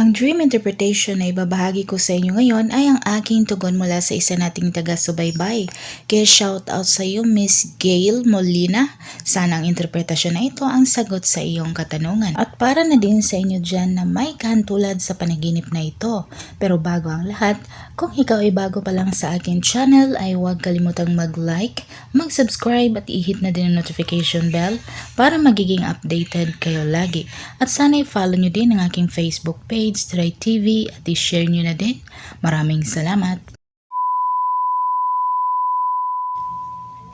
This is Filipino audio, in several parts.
Ang dream interpretation na ibabahagi ko sa inyo ngayon ay ang aking tugon mula sa isa nating taga-subaybay. Kaya shout out sa iyo Miss Gail Molina. Sana ang interpretasyon na ito ang sagot sa iyong katanungan. At para na din sa inyo dyan na may kahantulad sa panaginip na ito. Pero bago ang lahat, kung ikaw ay bago pa lang sa akin channel ay huwag kalimutang mag-like, mag-subscribe at i-hit na din ang notification bell para magiging updated kayo lagi. At sana i-follow nyo din ang aking Facebook page, Try TV at i-share nyo na din. Maraming salamat!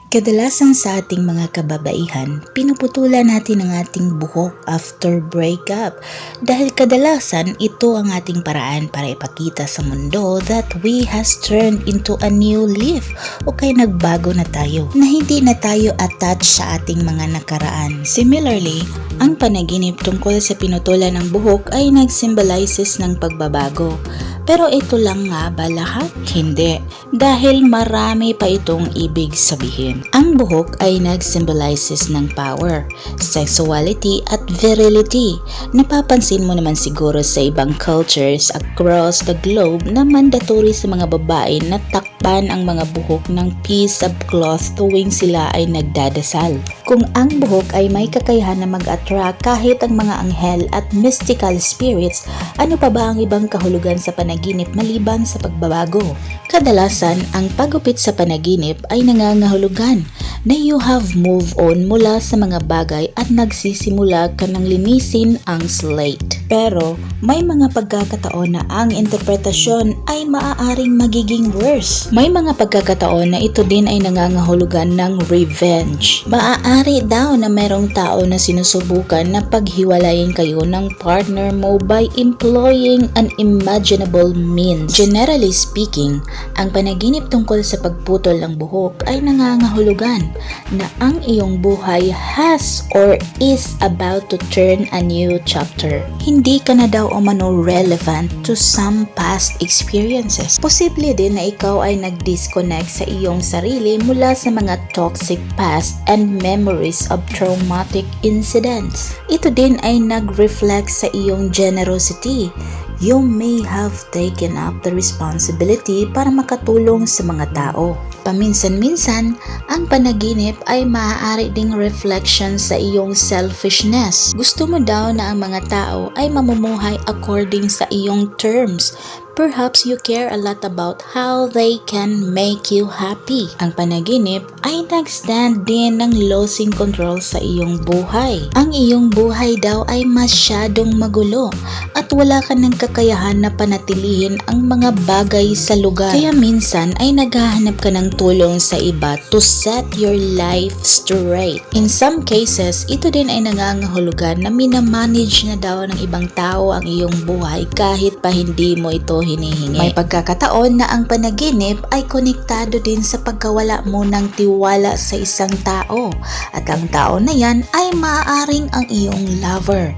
Kadalasan sa ating mga kababaihan, pinuputulan natin ang ating buhok after breakup dahil kadalasan ito ang ating paraan para ipakita sa mundo that we has turned into a new leaf o kaya nagbago na tayo na hindi na tayo attached sa ating mga nakaraan. Similarly, ang panaginip tungkol sa pinutulan ng buhok ay nag-symbolizes ng pagbabago. Pero ito lang nga ba lahat? Hindi. Dahil marami pa itong ibig sabihin. Ang buhok ay nag-symbolizes ng power, sexuality at virility. Napapansin mo naman siguro sa ibang cultures across the globe na mandatory sa mga babae na takpan ang mga buhok ng piece of cloth tuwing sila ay nagdadasal. Kung ang buhok ay may kakayahan na mag-attract kahit ang mga anghel at mystical spirits, ano pa ba ang ibang kahulugan sa panaginip maliban sa pagbabago? Kadalasan, ang pagupit sa panaginip ay nangangahulugan na you have moved on mula sa mga bagay at nagsisimula ka ng linisin ang slate. Pero may mga pagkakataon na ang interpretasyon ay maaaring magiging worse. May mga pagkakataon na ito din ay nangangahulugan ng revenge. Maaari daw na merong tao na sinusubukan na paghiwalayin kayo ng partner mo by employing unimaginable means. Generally speaking, ang panaginip tungkol sa pagputol ng buhok ay nangangahulugan na ang iyong buhay has or is about to turn a new chapter. Hindi ka na daw o mano relevant to some past experiences. Posible din na ikaw ay nag-disconnect sa iyong sarili mula sa mga toxic past and memories of traumatic incidents. Ito din ay nag-reflect sa iyong generosity you may have taken up the responsibility para makatulong sa mga tao. Paminsan-minsan, ang panaginip ay maaari ding reflection sa iyong selfishness. Gusto mo daw na ang mga tao ay mamumuhay according sa iyong terms Perhaps you care a lot about how they can make you happy. Ang panaginip ay nag-stand din ng losing control sa iyong buhay. Ang iyong buhay daw ay masyadong magulo at wala ka ng kakayahan na panatilihin ang mga bagay sa lugar. Kaya minsan ay naghahanap ka ng tulong sa iba to set your life straight. In some cases, ito din ay nangangahulugan na minamanage na daw ng ibang tao ang iyong buhay kahit pa hindi mo ito hinihingi. May pagkakataon na ang panaginip ay konektado din sa pagkawala mo ng tiwala sa isang tao at ang tao na yan ay maaaring ang iyong lover,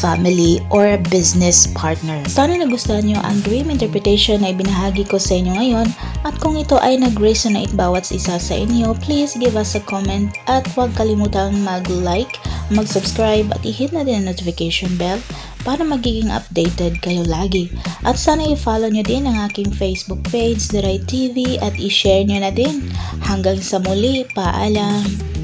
family, or business partner. Sana nagustuhan nyo ang dream interpretation na ibinahagi ko sa inyo ngayon at kung ito ay nag-resonate bawat isa sa inyo, please give us a comment at huwag kalimutang mag-like, mag-subscribe at i-hit na din ang notification bell para magiging updated kayo lagi. At sana i-follow nyo din ang aking Facebook page, The Right TV at i-share nyo na din. Hanggang sa muli, paalam!